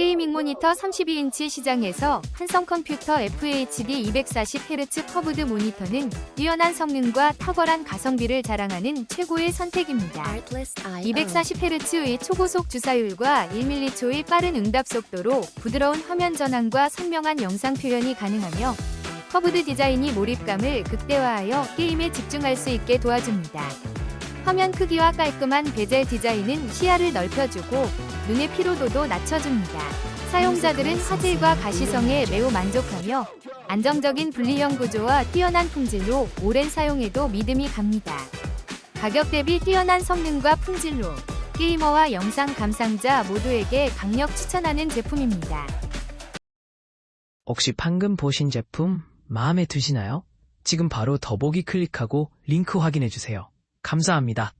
게이밍 모니터 32인치 시장에서 한성 컴퓨터 FHD 240Hz 커브드 모니터는 뛰어난 성능과 탁월한 가성비를 자랑하는 최고의 선택입니다. 240Hz의 초고속 주사율과 1mH의 빠른 응답 속도로 부드러운 화면 전환과 선명한 영상 표현이 가능하며 커브드 디자인이 몰입감을 극대화하여 게임에 집중할 수 있게 도와줍니다. 화면 크기와 깔끔한 베젤 디자인은 시야를 넓혀주고 눈의 피로도도 낮춰줍니다. 사용자들은 화질과 가시성에 매우 만족하며 안정적인 분리형 구조와 뛰어난 품질로 오랜 사용에도 믿음이 갑니다. 가격 대비 뛰어난 성능과 품질로 게이머와 영상 감상자 모두에게 강력 추천하는 제품입니다. 혹시 방금 보신 제품 마음에 드시나요? 지금 바로 더보기 클릭하고 링크 확인해 주세요. 감사합니다.